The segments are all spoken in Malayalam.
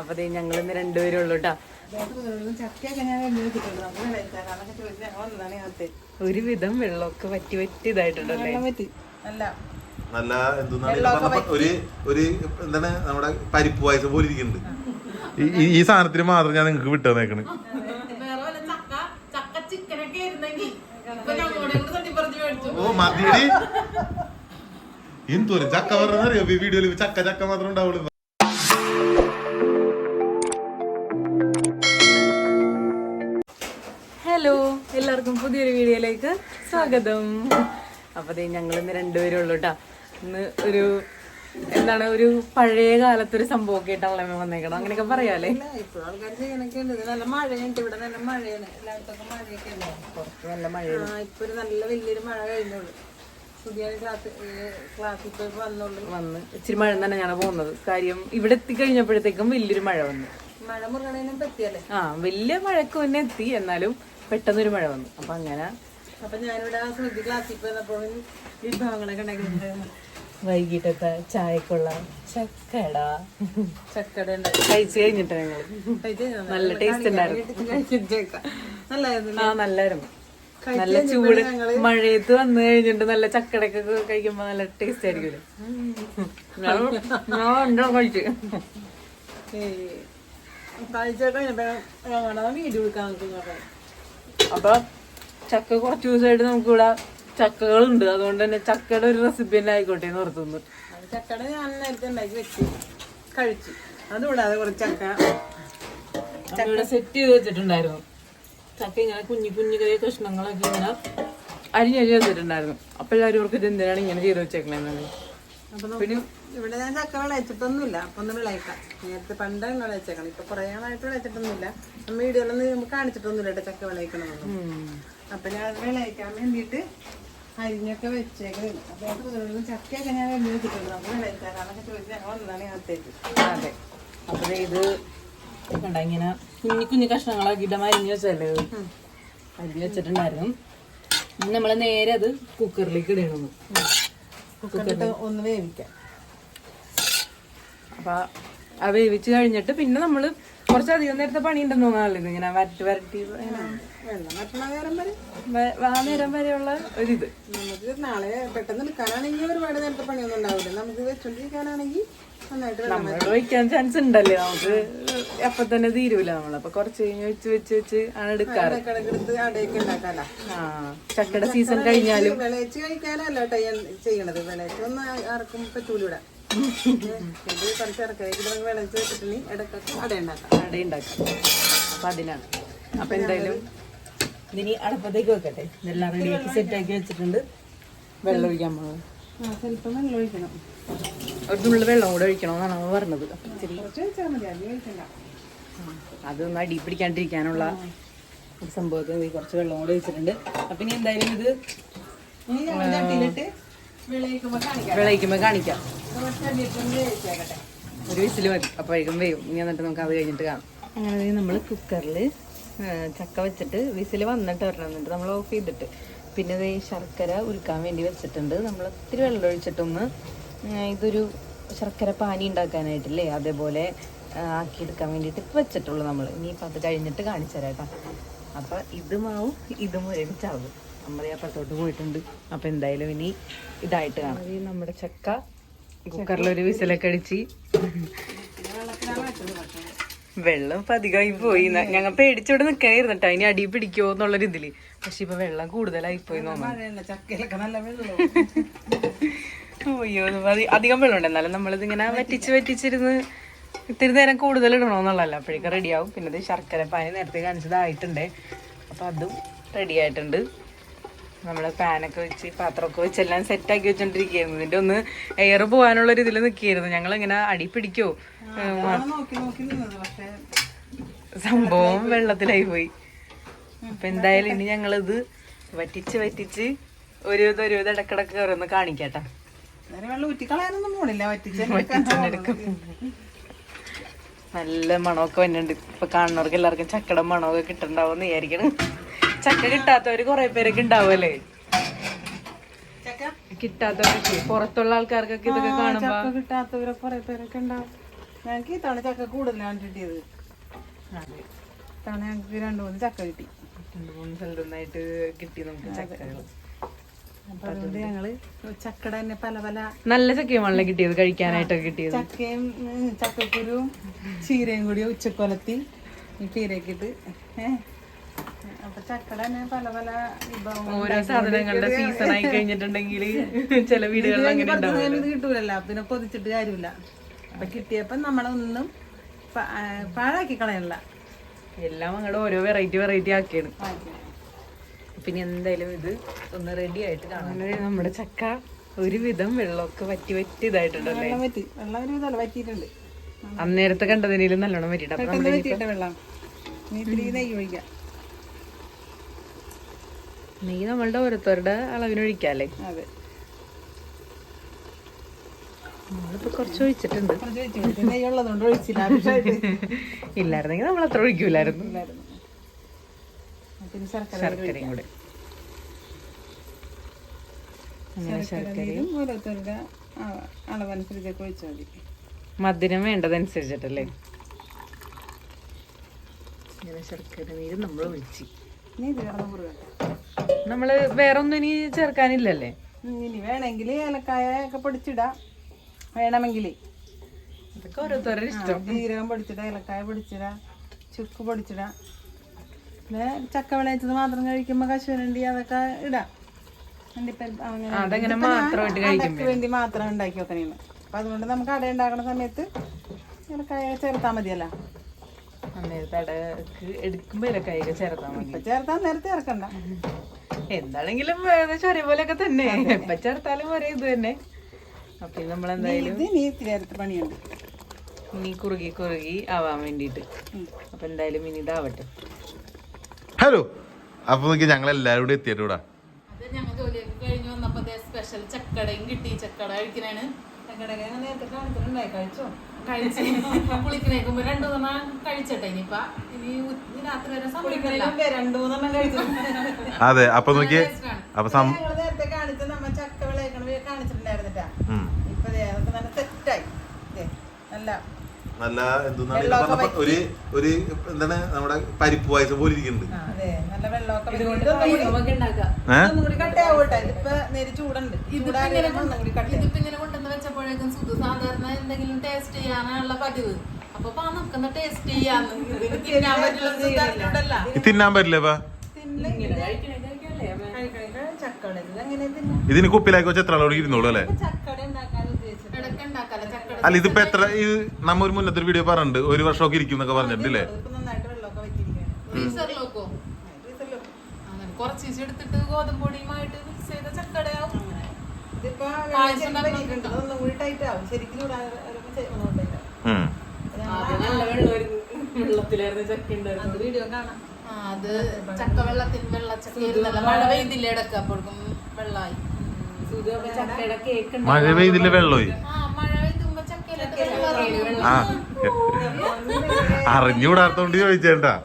അപ്പൊ ഞങ്ങൾ ഇന്ന് രണ്ടുപേരും ഉള്ളു കേട്ടോ ചക്കയൊക്കെ വിധം ഒരുവിധം വെള്ളമൊക്കെ പറ്റി പറ്റി ഇതായിട്ടുണ്ടല്ലേ അല്ല? നല്ല എന്താണ് പറഞ്ഞ ഒരു ഒരു എന്താണ് നമ്മുടെ പരിപ്പ് പായസം പോലെ ഇരിക്കുന്നുണ്ട്. ഈ- സാധനത്തിന് മാത്രം ഞാൻ നിങ്ങൾക്ക് വിട്ടു തന്നേക്കണ്. ഓ മതി എന്തോരം ചക്ക പറഞ്ഞറിയോ ഈ വീഡിയോയിൽ ചക്ക ചക്ക മാത്രം ഉണ്ടാവുള്ളൂ ഹലോ എല്ലാവർക്കും പുതിയൊരു വീഡിയോയിലേക്ക് സ്വാഗതം. അപ്പൊ ദേ ഞങ്ങൾ ഇന്ന് രണ്ടുപേരും ഉള്ളു കേട്ടോ ഇന്ന് ഒരു എന്താണ് ഒരു പഴയ കാലത്തൊരു സംഭവമൊക്കെ ആയിട്ടാണ് അമ്മ വന്നേക്കണം അങ്ങനെയൊക്കെ പറയാല്ലേ? ഇപ്പൊ നല്ല ഒരു വലിയൊരു മഴ കഴിഞ്ഞോളൂ. വന്ന്. ഇച്ചിരി മഴ തന്നെയാണ് പോകുന്നത്. കാര്യം ഇവിടെ എത്തിക്കഴിഞ്ഞപ്പോഴത്തേക്കും വലിയൊരു മഴ വന്നു. മഴ മുറുകണേനും പറ്റിയല്ലേ? ആ വലിയ മഴക്ക് മുന്നേ എത്തി. എന്നാലും പെട്ടെന്നൊരു മഴ വന്നു. അപ്പൊ അങ്ങനെ അപ്പൊ ഞാനിവിടെ ശ്രുതി ക്ലാസ്സിൽ വിഭവങ്ങളൊക്കെ ഉണ്ടാക്കിയിട്ടുണ്ടായിരുന്നു വൈകിട്ടത്തെ ചായക്കുള്ള ചക്കട. ചക്കട കഴിച്ചു കഴിഞ്ഞിട്ട് ഞങ്ങൾ. നല്ല ടേസ്റ്റ് ഉണ്ടായിരുന്നു. ആ നല്ലായിരുന്നു. നല്ല ചൂട് മഴയത്ത് വന്നു കഴിഞ്ഞിട്ട് നല്ല ചക്കടയൊക്കെ കഴിക്കുമ്പോ നല്ല ടേസ്റ്റ് ഞാൻ ഞാൻ ഉണ്ടോ കഴിച്ചു? കാഴ്ച കഴിഞ്ഞപ്പോ വീഡിയോ എടുക്കാൻ നോക്കുന്നത് അപ്പൊ ചക്ക കുറച്ച് ദിവസമായിട്ട് നമുക്കിവിടെ ചക്കകളുണ്ട്. അതുകൊണ്ട് തന്നെ ചക്കയുടെ ഒരു റെസിപ്പി തന്നെ ആയിക്കോട്ടെ എന്ന് ഓർത്തുന്നു ചക്കട ഞാൻ നേരത്തെ ഉണ്ടാക്കി വെച്ച് കഴിച്ചു. അതുകൂടാതെ കുറച്ച് ചക്ക. ചക്കയുടെ സെറ്റ് ചെയ്ത് വെച്ചിട്ടുണ്ടായിരുന്നു. ചക്ക ഇങ്ങനെ കുഞ്ഞു കുഞ്ഞു ചെറിയ കഷ്ണങ്ങളൊക്കെ ഇങ്ങനെ അരിഞ്ഞരിഞ്ഞ് വെച്ചിട്ടുണ്ടായിരുന്നു. അപ്പൊ എല്ലാവരും ഇവർക്ക് ഇത് എന്തിനാണ് ഇങ്ങനെ ചെയ്ത് വെച്ചേക്കണെന്നാണ് അപ്പൊ പിന്നെ ഇവിടെ ഞാൻ ചക്ക വിളയിച്ചിട്ടൊന്നുമില്ല അപ്പൊ ഒന്ന് വിളയിക്കാം നേരത്തെ പണ്ടാണ് വിളയിച്ചേക്കണം ഇപ്പൊ കുറെ നാളായിട്ട് വിളയിച്ചിട്ടൊന്നുമില്ല നമ്മ വീഡിയോയിലൊന്നും നമുക്ക് കാണിച്ചിട്ടൊന്നുമില്ല കേട്ടോ ചക്ക വിളയിക്കണമെന്ന് അപ്പൊ ഞാൻ അത് വിളയിക്കാൻ വേണ്ടിയിട്ട് അരിഞ്ഞൊക്കെ വെച്ചേക്കുന്നത് അപ്പൊ ചക്കയൊക്കെ ഞാൻ എണ്ണി വെച്ചിട്ടുണ്ട്. നമുക്ക് വിളയിച്ചാൽ അതൊക്കെ ചോദിച്ചു ഞങ്ങൾ വന്നതാണ് അകത്തേക്ക് അതെ. അപ്പൊ ദേ ഇത് കണ്ട ഇങ്ങനെ കുഞ്ഞു കുഞ്ഞു കഷ്ണങ്ങളാക്കിയിട്ട് അരിഞ്ഞ് വെച്ചല്ലേ? അരിഞ്ഞ് വെച്ചിട്ടുണ്ടായിരുന്നു. ഇനി നമ്മൾ നേരെ അത് കുക്കറിലേക്ക് ഇടണം കുക്കറിൽ ഒന്ന് വേവിക്കാം. അപ്പൊ ആ വേവിച്ച് കഴിഞ്ഞിട്ട് പിന്നെ നമ്മൾ കുറച്ചധികം നേരത്തെ പണി ഉണ്ടെന്ന് തോന്നാറില്ല ഇങ്ങനെ വരട്ടി വരട്ടി ആ നേരം വരെയുള്ള ഒരിത്. നമുക്ക് നാളെ പെട്ടെന്ന് എടുക്കാനാണെങ്കിൽ ഒരുപാട് നേരത്തെ പണിയൊന്നും ഉണ്ടാവില്ല നമുക്ക് വെച്ചോണ്ടിരിക്കാനാണെങ്കിൽ നമ്മളോട് വയ്ക്കാൻ ചാൻസ് ഉണ്ടല്ലേ? നമുക്ക് അപ്പൊ തന്നെ തീരൂല നമ്മളപ്പൊ കുറച്ച് കഴിഞ്ഞ് വെച്ച് വെച്ച് വെച്ച് ആണ് എടുക്കാറ്. ആ ചക്കയുടെ സീസൺ കഴിഞ്ഞാലും. വിളയിച്ച് കഴിക്കാനല്ല ചെയ്യണത്. വിളയിച്ചൊന്നും ആർക്കും പറ്റൂല ഇത് കുറച്ച് ഇറക്കലേക്ക് വിളയിച്ച് വെച്ചിട്ടുണ്ടെങ്കിൽ ഇടക്കൊക്കെ അട ഉണ്ടാക്കാം. അട ഉണ്ടാക്കാം. അപ്പൊ അതിനാണ്. അപ്പൊ എന്തായാലും ഇതിനി അടപ്പത്തേക്ക് വെക്കട്ടെ. ഇതെല്ലാം റെഡിയാക്കി സെറ്റ് ആക്കി വെച്ചിട്ടുണ്ട്. വെള്ളം ഒഴിക്കാൻ പോകുന്നത് ആ സ്വല്പം വെള്ളം ഒഴിക്കണം. ഒരു തുള്ളി വെള്ളം കൂടെ ഒഴിക്കണമെന്നാണ് അവ പറഞ്ഞത്. അത് അതൊന്ന് അടി പിടിക്കാണ്ടിരിക്കാനുള്ള ഒരു സംഭവത്തിൽ കുറച്ച് വെള്ളം കൂടെ ഒഴിച്ചിട്ടുണ്ട്. അപ്പൊ ഇനി എന്തായാലും ഇത് വിളയിക്കുമ്പോൾ കാണിക്കാം. ഒരു വിസിൽ മതി. അപ്പോഴേക്കും വേവും ഇനി എന്നിട്ട് നമുക്ക് അത് കഴിഞ്ഞിട്ട് കാണാം. അങ്ങനെ നമ്മൾ കുക്കറിൽ ചക്ക വെച്ചിട്ട് വിസിൽ വന്നിട്ട് വരണം എന്നിട്ട് നമ്മൾ ഓഫ് ചെയ്തിട്ട്. പിന്നെ ഇത് ഈ ശർക്കര ഉരുക്കാൻ വേണ്ടി വെച്ചിട്ടുണ്ട്. നമ്മൾ ഒത്തിരി വെള്ളം ഒഴിച്ചിട്ടൊന്ന് ഇതൊരു ശർക്കര പാനി ഉണ്ടാക്കാനായിട്ടില്ലേ? അതേപോലെ ആക്കി ആക്കിയെടുക്കാൻ വേണ്ടിയിട്ട് വെച്ചിട്ടുള്ളൂ നമ്മൾ ഇനിയിപ്പോൾ അത് കഴിഞ്ഞിട്ട് കാണിച്ചു തരാം കേട്ടോ. അപ്പം ഇതും ആവും ഇതും ഒരുമിച്ചാവും നമ്മൾ ഈ അപ്പുറത്തോട്ട് പോയിട്ടുണ്ട്. അപ്പോൾ എന്തായാലും ഇനി ഇതായിട്ട് കാണാം. നമ്മുടെ ചക്ക കുക്കറിൽ ഒരു വിസിലൊക്കെ അടിച്ച്. വെള്ളം ഇപ്പൊ അധികമായി പോയി. ഞങ്ങ ഞങ്ങൾ പേടിച്ചോടെ നിക്കായിരുന്നു കേട്ടോ ഇനി അടി പിടിക്കോ എന്നുള്ളൊരു ഇതിൽ. പക്ഷെ ഇപ്പൊ വെള്ളം കൂടുതലായി പോയി അയ്യോ അധികം വെള്ളം ഉണ്ട് എന്നാലും നമ്മളിത് ഇങ്ങനെ വറ്റിച്ച് വറ്റിച്ചിരുന്ന് ഇത്തിരി നേരം കൂടുതൽ ഇടണമെന്നുള്ളതല്ല അപ്പോഴേക്കും റെഡിയാവും പിന്നെ ഇത് ശർക്കര പാനി നേരത്തെ കാണിച്ചതായിട്ടുണ്ട്. അപ്പൊ അതും റെഡി ആയിട്ടുണ്ട്. നമ്മൾ പാനൊക്കെ വെച്ച് പാത്രമൊക്കെ വെച്ച് എല്ലാം സെറ്റാക്കി വെച്ചോണ്ടിരിക്കുകയായിരുന്നു. ഇതിന്റെ ഒന്ന് എയർ പോകാനുള്ള ഒരു ഇതിൽ നിൽക്കുകയായിരുന്നു. ഞങ്ങൾ ഇങ്ങനെ അടി പിടിക്കോ സംഭവം വെള്ളത്തിലായി പോയി. അപ്പൊ എന്തായാലും ഇനി ഞങ്ങളിത് വറ്റിച്ച് വറ്റിച്ച് ഒരു വിധം ഒരു വിധം ഇടക്കിടക്ക് ഓരോന്ന് കാണിക്കട്ടെ. നല്ല മണമൊക്കെ വന്നിട്ടുണ്ട്. ഇപ്പൊ കാണുന്നവർക്ക് എല്ലാവർക്കും ചക്കടം മണമൊക്കെ കിട്ടുന്നുണ്ടാവും വിചാരിക്കണം. ചക്ക കിട്ടാത്തവര് കുറെ പേരൊക്കെ ഉണ്ടാവുമല്ലേ? കിട്ടാത്തവരൊക്കെ പുറത്തുള്ള ആൾക്കാർക്കൊക്കെ ഇതൊക്കെ കാണുമ്പോ. ചക്ക കിട്ടാത്തവരെ കുറെ പേരൊക്കെ ഉണ്ടാവും. ഞങ്ങൾക്ക് ഈ തവണ ചക്ക കൂടുതലാണ് കിട്ടിയത് ഇത്തവണ തവണ ഞങ്ങൾക്ക് രണ്ടു മൂന്ന് ചക്ക കിട്ടി. രണ്ടു മൂന്ന് സ്ഥലത്തുനിന്നായിട്ട് കിട്ടി നമുക്ക് ചക്കകൾ. അതുകൊണ്ട് ഞങ്ങൾ ചക്കട തന്നെ പല പല നല്ല ചക്കയുമാണല്ലോ കിട്ടിയത് കഴിക്കാനായിട്ടൊക്കെ കിട്ടിയത്. ചക്കയും ചക്കക്കുരുവും ചീരയും കൂടി ഉച്ചക്കൊലത്തി ഇട്ട് ഏഹ് അപ്പൊ ചക്കട തന്നെ പല പല വിഭവങ്ങൾ ഓരോ സാധനങ്ങളുടെ സീസൺ ആയി കഴിഞ്ഞിട്ടുണ്ടെങ്കിൽ ചില വീടുകളിൽ അങ്ങനെ ഉണ്ടാവും കിട്ടൂലല്ലോ പിന്നെ പൊതിച്ചിട്ട് കാര്യമില്ല. അപ്പൊ കിട്ടിയപ്പോ നമ്മളൊന്നും പാഴാക്കി കളയണില്ല. എല്ലാം അങ്ങോട്ട് ഓരോ വെറൈറ്റി വെറൈറ്റി ആക്കിയാണ്. പിന്നെ എന്തായാലും ഇത് ഒന്ന് റെഡി ആയിട്ട് നമ്മുടെ ചക്ക ഒരുവിധം വെള്ളമൊക്കെ വറ്റി വറ്റി ഇതായിട്ടുണ്ടല്ലേ അന്നേരത്തെ കണ്ടതിനും നല്ലോണം പറ്റിയിട്ട് വെള്ളം. നെയ്യ് ഒഴിക്കാം. നെയ്യ് നമ്മളുടെ ഓരോരുത്തരുടെ അളവിനൊഴിക്കാല്ലേ? അതെ. നമ്മളിപ്പോ കുറച്ച് ഒഴിച്ചിട്ടുണ്ട്. ഒഴിച്ചില്ല. ഇല്ലായിരുന്നെങ്കിൽ നമ്മൾ അത്ര ഒഴിക്കൂലായിരുന്നു. ശർക്കരയും കൂടെ അങ്ങനെ ശർക്കര നീരും ഓരോരുത്തരുടെ ആ- അളവനുസരിച്ചൊക്കെ ഒഴിച്ചാൽ മതി. മധുരം വേണ്ടതനുസരിച്ചിട്ടല്ലേ? ഇങ്ങനെ ശർക്കര നീര് നമ്മൾ ഒഴിച്ച്. നമ്മൾ വേറെ ഒന്നും ഇനി ചേർക്കാനില്ലല്ലേ? ഇനി വേണമെങ്കിൽ ഏലക്കായ ഒക്കെ പൊടിച്ചിടാം. വേണമെങ്കിൽ. ഓരോരുത്തരുടെ ഇഷ്ടം. ജീരകം പൊടിച്ചിടാം ഏലക്കായ പൊടിച്ചിടാം ചുക്ക് പൊടിച്ചിടാം. പിന്നെ ചക്ക വിളയിച്ചത് മാത്രം കഴിക്കുമ്പോൾ കശുവണ്ടി അതൊക്കെ ഇടാം. വേണ്ടി മാത്രം ഉണ്ടാക്കി വെക്കണേന്ന്. അപ്പൊ അതുകൊണ്ട് നമുക്ക് അട ഉണ്ടാക്കുന്ന സമയത്ത് ഏലക്കായ ചേർത്താൽ മതിയല്ല. അന്നേരത്തെ അടക്ക് എടുക്കുമ്പോ ഇലക്കായൊക്കെ ചേർത്താൽ മതി. ഇപ്പൊ ചേർത്താൽ നേരത്തെ ചേർക്കണ്ട. എന്താണെങ്കിലും ഏകദേശം ഒരേപോലെയൊക്കെ തന്നെ. എപ്പ ചേർത്താലും ഒരേ ഇത് തന്നെ. അപ്പൊ നമ്മൾ എന്തായാലും ഇത് നീ ഇത്തിരി നേരത്തെ പണിയുണ്ട്. ഇനി കുറുകി കുറുകി ആവാൻ വേണ്ടിയിട്ട്. അപ്പൊ എന്തായാലും ഇനി ഇതാവട്ടെ. ഹലോ. അപ്പൊ നോക്കി ഞങ്ങൾ എല്ലാവരും കൂടി എത്തിയിട്ട് ഇവിടെ അത് ഞങ്ങൾ ജോലിയൊക്കെ കഴിഞ്ഞ് വന്നപ്പോ സ്പെഷ്യൽ ചക്കടയും കിട്ടി. ചക്കട കഴിക്കണേന് ചക്കടക നേരത്തെ കാണിച്ചിട്ടുണ്ടായി. കഴിച്ചോ? കഴിച്ച്. കുളിക്കണേക്കുമ്പോ രണ്ടു തവണ കഴിച്ചട്ടെ ഇനിയിപ്പ. ഇനി ഉ- രാത്രി വരെ സമയമില്ല മുമ്പേ രണ്ടു മൂന്നെണ്ണം കഴിച്ചു? അതെ അപ്പൊ നോക്കിയേ അപ്പൊ സം ഞങ്ങൾ നേരത്തെ കാണിച്ച നമ്മ ചക്ക വിളയിക്കണ കാണിച്ചിട്ടുണ്ടായിരുന്നിട്ടാ. ഉം. ഇപ്പൊ ദേ അതൊക്കെ നല്ല സെറ്റായി നല്ല നല്ല എന്താണ് ഒരു ഒരു എന്താണ് നമ്മുടെ പരിപ്പ് പായസം പോലെ ഇരിക്കുന്നുണ്ട്. തിന്നാൻ പറ്റുള്ള സുഖാരിക്കൊണ്ടല്ല ഇത് തിന്നാൻ പറ്റില്ലേ ഇപ്പൊ ചക്ക വിളയിച്ചത് എങ്ങനെ തിന്നു. ഇതിന് കുപ്പിലാക്കി വെച്ച എത്ര ആളോട് ഇരുന്നോളൂ അല്ലേ ചക്കട ഉണ്ടാക്കാൻ ഉദ്ദേശിച്ചത് ഇടയ്ക്ക് ഉണ്ടാക്കാല ചക്കട അല്ല ഇതിപ്പോ എത്ര ഇത് നമ്മ ഒരു മുന്നത്തെ വീഡിയോ പറഞ്ഞിട്ടുണ്ട്. ഒരു വർഷമൊക്കെ ഇരിക്കും എന്നൊക്കെ പറഞ്ഞിട്ടില്ലേ കുറച്ച് എടുത്തിട്ട് ഗോതമ്പൊടിയുമായിട്ട് മിക്സ് ചെയ്ത ചക്കടയാവും. അത് ചക്ക വെള്ളത്തിൽ വെള്ളച്ചക്ക മഴ പെയ്തില്ല ഇടയ്ക്ക് അപ്പോഴേക്കും വെള്ളമായി. കേക്ക് മഴ പെയ്തില്ല വെള്ളമായി ആ മഴ പെയ്തുമ്പോ ചക്കയിലൊക്കെ വെള്ളം ആ. അറിഞ്ഞൂടാത്തോണ്ട് ചക്കയുടെ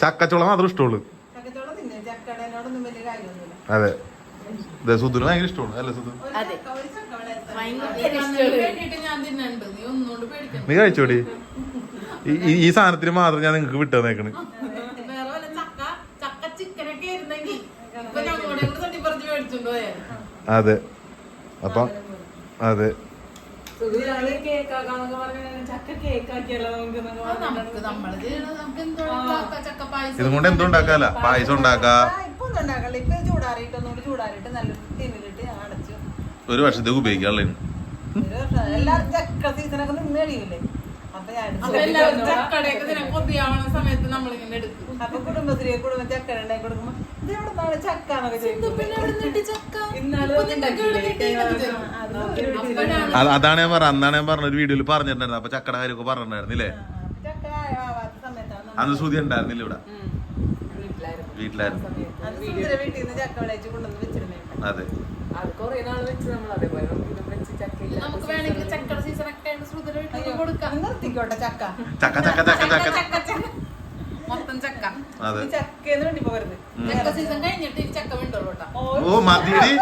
ചക്കച്ചുള മാത്രം ഇഷ്ടമുള്ളു. അതെ. ദേ സുധുന് ഭയങ്കര ഇഷ്ടമാണ്. അല്ലേ സുധു? നീ കഴിച്ചോടി? ഈ- സാധനത്തിന് മാത്രം ഞാൻ നിങ്ങക്ക് വിട്ടു തന്നേക്കണ്. അതെ. അപ്പം അതെ. ഇതുകൊണ്ട് എന്തോ ചക്ക പായസം ഇതും കൊണ്ട് എന്തും ഉണ്ടാക്കാല? പായസം ഉണ്ടാക്കാ? ഒരു വർഷത്തേക്ക് ഉപയോഗിക്കാനുള്ളൂ ചക്കടയൊക്കെ ഇതിനെ കൊതിയാവണ സമയത്ത് നമ്മളിങ്ങനെ എടുക്കും. അപ്പൊ കുടുംബശ്രീ കുടുംബ ചക്കട ഉണ്ടാക്കി കൊടുക്കുമ്പോ ഇത് എവിടെ നിന്നാണ് ചക്ക? എന്നൊക്കെ ചോദിക്കും. അതാണ് ഞാൻ പറഞ്ഞത്. അന്നാണ് ഞാൻ പറഞ്ഞ ഒരു വീഡിയോയിൽ പറഞ്ഞിട്ടുണ്ടായിരുന്നു. അപ്പൊ ചക്കട കാര്യമൊക്കെ പറഞ്ഞിട്ടുണ്ടായിരുന്നില്ലേ ചക്ക ആവാത്ത സമയത്താണ് നമ്മൾ- അന്ന് സുതി ഉണ്ടായിരുന്നില്ല ഇവിടെ. വീട്ടിലായിരുന്നു. വീട്ടിൽ നിന്ന് ചക്ക വിളയിച്ച് കൊണ്ടുവന്ന് വെച്ചിരുന്നേ. അതെ. അത് കൊറേ നാൾ വെച്ച് നമ്മൾ അതേപോലെ നമുക്ക് വേണമെങ്കിൽ സീസൺ ഒക്കെ കൊടുക്കാം. നിർത്തിക്കോട്ടെ ചക്ക. ചക്ക ചക്ക ചക്ക ചക്ക ചക്ക. ചക്ക മൊത്തം ചക്ക. അതെ. ചക്കന്ന് ചക്ക സീസൺ കഴിഞ്ഞിട്ട് ഈ ചക്ക ഓ മതിയടി.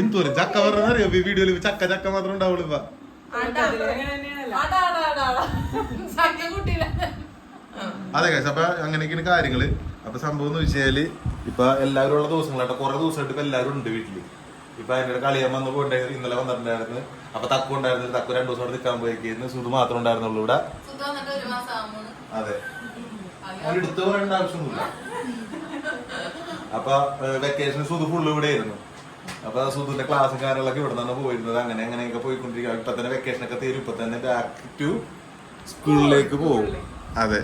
എന്തോരം ചക്ക പറഞ്ഞറിയോ വീഡിയോയിൽ ചക്ക ചക്ക മാത്രം ഉണ്ടാവുള്ളൂ ഇപ്പൊ. അതെ guys, അപ്പൊ അങ്ങനെയൊക്കെയാണ് കാര്യങ്ങൾ. അപ്പൊ സംഭവം എന്ന് വെച്ചാൽ ഇപ്പൊ എല്ലാവരും ഉള്ള ദിവസങ്ങളാട്ടോ. കുറെ ദിവസമായിട്ട് ഇപ്പൊ എല്ലാവരും ഉണ്ട് വീട്ടിൽ. ഇപ്പൊ അതിന്റെ കളിയാൻ വന്ന് പോയിട്ടുണ്ടായിരുന്നു ഇന്നലെ വന്നിട്ടുണ്ടായിരുന്നു. അപ്പൊ തക്കു ഉണ്ടായിരുന്നു. തക്കു രണ്ടു ദിവസം അവിടെ നിൽക്കാൻ പോയിരിക്കുന്നു സുധു മാത്രം ഉണ്ടായിരുന്നുള്ളൂ ഇവിടെ. അതെ. എടുത്തു പറയേണ്ട ആവശ്യമൊന്നുമില്ല. അപ്പൊ വെക്കേഷൻ സുധു ഫുള്ള് ഇവിടെ ആയിരുന്നു. അപ്പൊ സുധുന്റെ ക്ലാസ്സും കാര്യങ്ങളൊക്കെ ഇവിടെ നിന്നാണ് പോയിരുന്നത്. അങ്ങനെ അങ്ങനെയൊക്കെ പോയിക്കൊണ്ടിരിക്കുക ഇപ്പൊ തന്നെ വെക്കേഷൻ ഒക്കെ തീരും. ഇപ്പൊ തന്നെ ബാക്ക് ടു സ്കൂളിലേക്ക് പോകും. അതെ.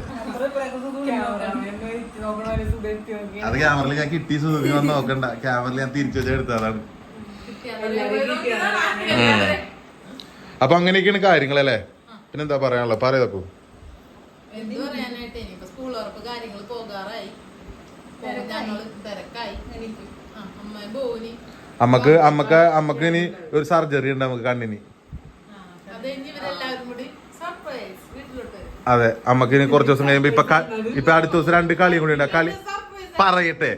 അത് ക്യാമറയിൽ ഞാൻ കിട്ടി സുധു വന്ന് നോക്കണ്ട. ക്യാമറയിൽ ഞാൻ തിരിച്ചു വെച്ചാൽ എടുത്തതാണ്. അപ്പൊ അങ്ങനെയൊക്കെയാണ് കാര്യങ്ങളല്ലേ? പിന്നെന്താ പറയാനുള്ളത്? പറയതക്കൂ എന്ത് പറയാനായിട്ട് ഇനിയിപ്പോ സ്കൂൾ ഉറപ്പ് കാര്യങ്ങൾ പോകാറായി. തിരക്കായി. അമ്മയും ബോനി അമ്മയ്ക്ക് അമ്മയ്ക്ക് അമ്മയ്ക്ക് ഇനി ഒരു സർജറി ഉണ്ട് നമുക്ക് കണ്ണിന്. അത് കഴിഞ്ഞ് ഇവരെല്ലാവരും കൂടി സർപ്രൈസ് വീട്ടിലോട്ട് അതെ അമ്മയ്ക്ക് ഇനി കുറച്ച് ദിവസം കഴിയുമ്പോ ഇപ്പൊ ഇപ്പൊ അടുത്ത ദിവസം രണ്ട് കളിയും കൂടി ഉണ്ട്. കളി പറയട്ടെ.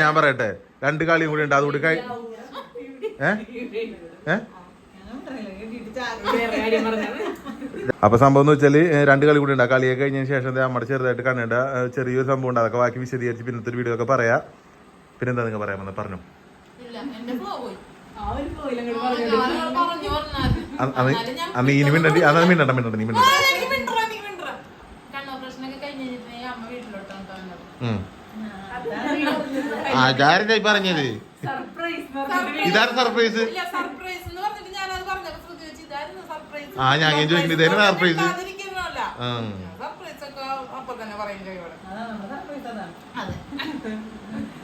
ഞാൻ പറയട്ടെ. രണ്ട് കളിയും കൂടി ഉണ്ട്. അതുകൂടി കഴി അപ്പൊ സംഭവം എന്ന് വെച്ചാൽ രണ്ട് കളി കൂടി ഉണ്ട്. ആ കളിയൊക്കെ കഴിഞ്ഞതിന് ശേഷം നമ്മുടെ ചെറുതായിട്ട് കണ്ടിട്ട് ചെറിയൊരു സംഭവം ഉണ്ട്. അതൊക്കെ ബാക്കി വിശദീകരിച്ച് പിന്നത്തെ വീഡിയോ ഒക്കെ പറയാ. പിന്നെന്താ നിങ്ങൾ പറയാൻ വന്നത് പറഞ്ഞു. അന്ന് ഇനി മിണ്ടണ്ട മിണ്ടണ്ട നീ മിണ്ടണ്ട. ആചാരനായി പറഞ്ഞത്. ഇതായിരുന്നു സർപ്രൈസ്. ആ, ഞാൻ ചോദിക്കുന്നത്, ഇതായിരുന്നു സർപ്രൈസ്.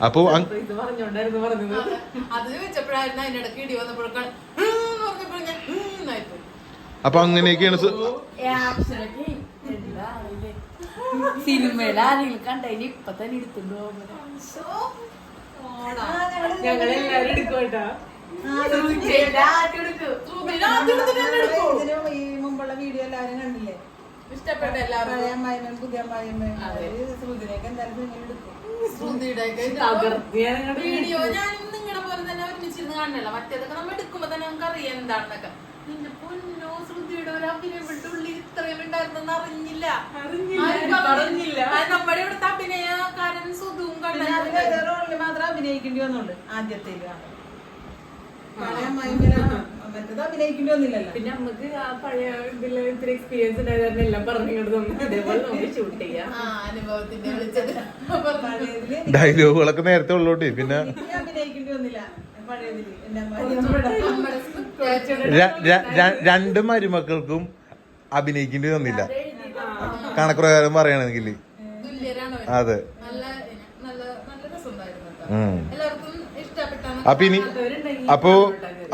അപ്പൊ. അപ്പൊ അങ്ങനെയൊക്കെയാണ് സിനിമയിൽ ആരെങ്കിലും കണ്ടതിന് ഇപ്പൊ തന്നെ എടുത്തുണ്ടോ ഓടാ. ഞങ്ങളെല്ലാരും എടുക്കും കേട്ടോ. ഈ മുമ്പുള്ള വീഡിയോ എല്ലാവരും കണ്ടില്ലേ? ഇഷ്ടപ്പെട്ട എല്ലാവരും പുതിയ ശ്രുതിനൊക്കെ എന്തായാലും എടുക്കും. വീഡിയോ ഞാൻ നിങ്ങളെ പോലെ തന്നെ ഒരുമിച്ചിരുന്ന് കാണണല്ലോ. മറ്റേതൊക്കെ നമ്മൾ എടുക്കുമ്പോ തന്നെ നമുക്ക് അറിയാം എന്താണെന്നൊക്കെ. നിന്റെ പൊന്നോ ശ്രുതിയുടെ ഒരു അഭിനയം വിട്ട് ഉള്ളിൽ ഇത്രയും ഉണ്ടായിരുന്നെന്ന് അറിഞ്ഞില്ല. അറിഞ്ഞില്ല. നമ്മുടെ ഇവിടുത്തെ അഭിനയക്കാരൻ അഭിനയിക്കേണ്ടി വന്നുള്ളൂ ആദ്യത്തെ പഴയ അമ്മായിമ്മ മറ്റേത് അഭിനയിക്കേണ്ടി വന്നില്ലല്ലോ പിന്നെ നമുക്ക് ആ പഴയ ഇതിൽ ഇത്തിരി എക്സ്പീരിയൻസ് ഉണ്ടായിരുന്നു എല്ലാം ഡയലോഗുകളൊക്കെ നേരത്തെ ഉള്ളോട്ടെ പിന്നെ അഭിനയിക്കേണ്ടി വന്നില്ല രണ്ട് മരുമക്കൾക്കും അഭിനയിക്കേണ്ടി വന്നില്ല. കണക്കുപ്രകാരം പറയണെങ്കിൽ അതെ നല്ല നല്ല നല്ല രസമുണ്ടായിരുന്നു കേട്ടോ. ഉം. എല്ലാവർക്കും ഇഷ്ടപ്പെട്ടാണ് അപ്പൊ ഇനി അപ്പോ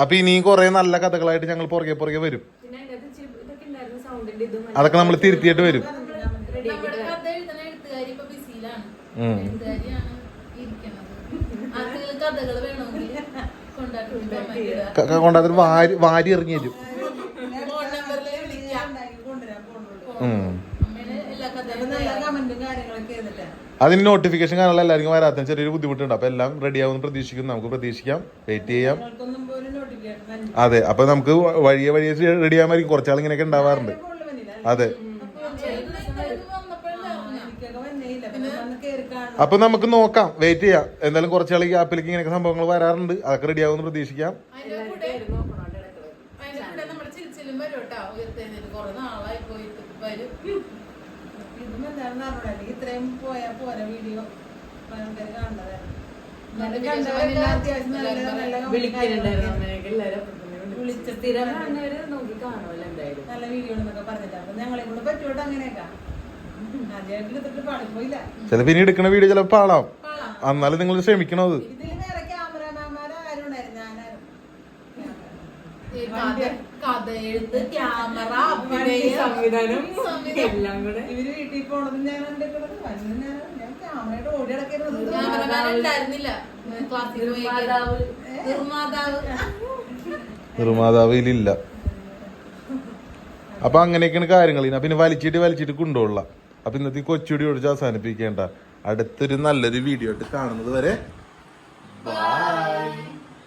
അപ്പൊ ഇനി കുറെ നല്ല കഥകളായിട്ട് ഞങ്ങൾ പുറകെ പുറകെ വരും. അതൊക്കെ നമ്മൾ തിരുത്തിയിട്ട് വരും. കൊണ്ടാത്തൊരു വാരി വാരി എറിഞ്ഞു തരും. അതിന് നോട്ടിഫിക്കേഷൻ കാണാനുള്ള എല്ലാവർക്കും വരാത്ത ചെറിയൊരു ബുദ്ധിമുട്ടുണ്ട്. അപ്പൊ എല്ലാം റെഡി ആവുമെന്ന് പ്രതീക്ഷിക്കുന്നു. നമുക്ക് പ്രതീക്ഷിക്കാം. വെയിറ്റ് ചെയ്യാം. ഞങ്ങൾക്കൊന്നും പോലും നോട്ടിഫിക്കേഷൻ അതെ അപ്പൊ നമുക്ക് വഴിയെ വഴിയെ റെഡി ആകുമായിരിക്കും. കുറച്ചാൾ ഇങ്ങനെയൊക്കെ ഉണ്ടാവാറുണ്ട്. അതെ. അപ്പൊ നമുക്ക് നോക്കാം. വെയിറ്റ് ചെയ്യാം. എന്തായാലും കുറച്ചാൾ ഈ ആപ്പിലേക്ക് ഇങ്ങനെയൊക്കെ സംഭവങ്ങൾ വരാറുണ്ട്. അതൊക്കെ റെഡി ആവുമെന്ന് പ്രതീക്ഷിക്കാം. അതിന്റെ കൂടെ അതിന്റെ കൂടെ നാളായി പോയിട്ട് വരും. ഇതും എന്താണെന്ന് അറിഞ്ഞൂടാ അല്ലെങ്കിൽ ഇത്രയും പോയാ പോരാ വീഡിയോ ആൾക്കാർ നല്ല വീഡിയോ എന്നൊക്കെ പറഞ്ഞിട്ട്. അപ്പൊ ഞങ്ങളെ കൂടെ പറ്റൂട്ടോ അങ്ങനെയൊക്കെ? ചിലപ്പോ ഇനി എടുക്കുന്ന വീഡിയോ ചിലപ്പോ പാളാം എന്നാലും നിങ്ങൾ ശ്രമിക്കണത് ഇതിൽ നേരെ ക്യാമറമാൻമാരെ ആരും ഉണ്ടായിരുന്നു ഞാനായിരുന്നു ഈ കഥ കഥ എഴുത്ത് ക്യാമറ അഭിനയം സംവിധാനം. എല്ലാം കൂടെ. ഇവർ വീട്ടിൽ പോണത് ഞാൻ എന്റെ ഞാൻ ക്യാമറയുടെ ഓടി ക്യാമറമാൻ ഉണ്ടായിരുന്നില്ല. ക്ലാസ്സിൽ ഇതിലില്ല. അപ്പൊ അങ്ങനെയൊക്കെയാണ് കാര്യങ്ങൾ ഇനി പിന്നെ വലിച്ചിട്ട് വലിച്ചിട്ട് കൊണ്ടുപോകില്ല അപ്പൊ ഇന്നത്തെ ഈ കൊച്ചുകൂടി ഒഴിച്ച് അവസാനിപ്പിക്കേണ്ട. അടുത്തൊരു നല്ലൊരു വീഡിയോ ആയിട്ട് കാണുന്നത് വരെ. ബൈ